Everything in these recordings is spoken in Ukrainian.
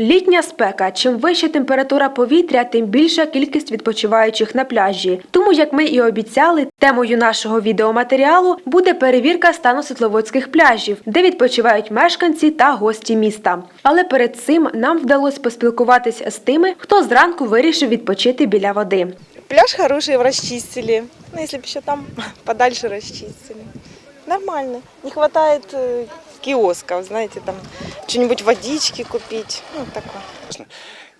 Літня спека. Чим вища температура повітря, тим більша кількість відпочиваючих на пляжі. Тому, як ми і обіцяли, темою нашого відеоматеріалу буде перевірка стану світловодських пляжів, де відпочивають мешканці та гості міста. Але перед цим нам вдалося поспілкуватися з тими, хто зранку вирішив відпочити біля води. Пляж хороший, его расчистили. Ну, если бы еще там подальше расчистили. Нормально. Не э, киосков, знаете, там что-нибудь водички купить. Ну, такое.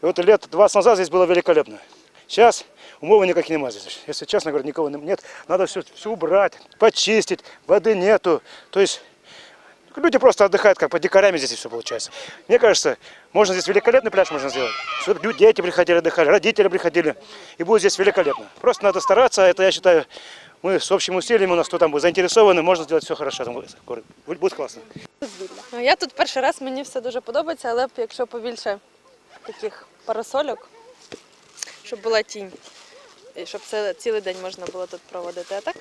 И вот лет 20 назад здесь было великолепно. Сейчас умова никаких нема здесь. Если честно говоря, никого нет. Надо все, все убрать, почистить, воды нету. То есть люди просто отдыхают, как по дикарями здесь все получается. Мне кажется, можно здесь великолепный пляж можно сделать. Чтобы люди, дети приходили отдыхали, родители приходили. И будет здесь великолепно. Просто надо стараться. Это, я считаю, мы с общим усилием, у нас кто там будет заинтересованы, можно сделать все хорошо. Там будет, будет классно. Ну, Я тут перший раз, мені все дуже подобається, але б якщо побільше таких парасольок, щоб була тінь. І щоб це цілий день можна було тут проводити. А так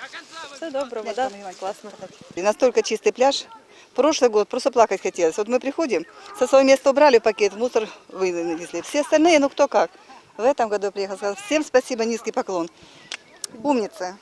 все добре, вода класна. И настолько чистый пляж. Прошлый год просто плакать хотелось. Вот мы приходим, со своего места убрали пакет, мусор вынесли. Все остальные, ну кто как. В этом году я приехала, сказала, всем спасибо, низкий поклон. Умница.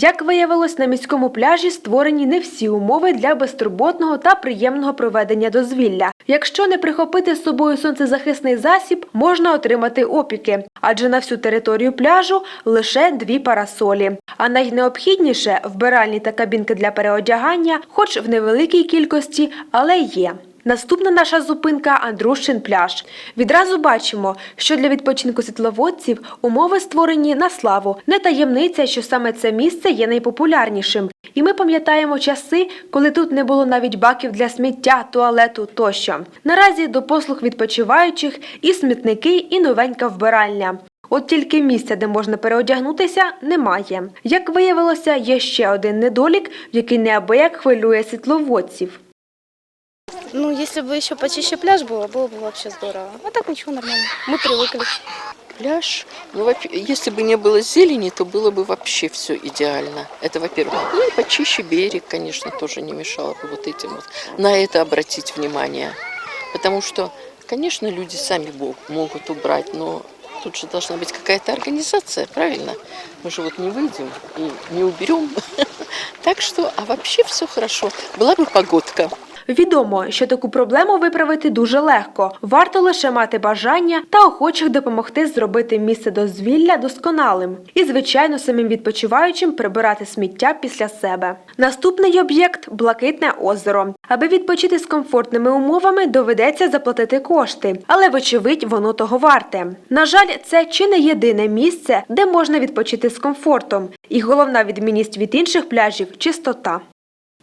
Як виявилось, на міському пляжі створені не всі умови для безтурботного та приємного проведення дозвілля. Якщо не прихопити з собою сонцезахисний засіб, можна отримати опіки, адже на всю територію пляжу лише дві парасолі. А найнеобхідніше вбиральні та кабінки для переодягання, хоч в невеликій кількості, але є. Наступна наша зупинка Андрущин пляж. Відразу бачимо, що для відпочинку світловодців умови створені на славу. Не таємниця, що саме це місце є найпопулярнішим. І ми пам'ятаємо часи, коли тут не було навіть баків для сміття, туалету тощо. Наразі до послуг відпочиваючих і смітники, і новенька вбиральня. От тільки місця, де можна переодягнутися, немає. Як виявилося, є ще один недолік, який неабияк хвилює світловодців. Ну, если бы еще почище пляж было, было бы вообще здорово. А так ничего, нормально. Мы привыкли. Пляж, ну, если бы не было зелени, то было бы вообще все идеально. Это во-первых. Ну и почище берег, конечно, тоже не мешало бы вот этим вот. На это обратить внимание. Потому что, конечно, люди сами могут убрать, но тут же должна быть какая-то организация, правильно? Мы же вот не выйдем и не уберем. Так что, а вообще все хорошо. Была бы погодка. Відомо, що таку проблему виправити дуже легко. Варто лише мати бажання та охочих допомогти зробити місце дозвілля досконалим. І, звичайно, самим відпочиваючим прибирати сміття після себе. Наступний об'єкт блакитне озеро. Аби відпочити з комфортними умовами, доведеться заплатити кошти, але вочевидь воно того варте. На жаль, це чи не єдине місце, де можна відпочити з комфортом. І головна відмінність від інших пляжів чистота.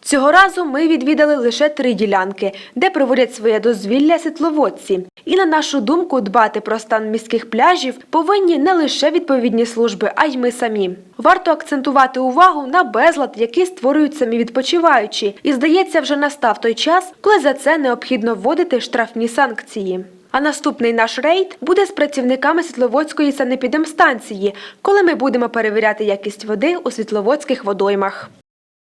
Цього разу ми відвідали лише три ділянки, де проводять своє дозвілля світловодці. І на нашу думку, дбати про стан міських пляжів повинні не лише відповідні служби, а й ми самі. Варто акцентувати увагу на безлад, який створюють самі відпочиваючі. І здається, вже настав той час, коли за це необхідно вводити штрафні санкції. А наступний наш рейд буде з працівниками Світловодської санепідемстанції, коли ми будемо перевіряти якість води у світловодських водоймах.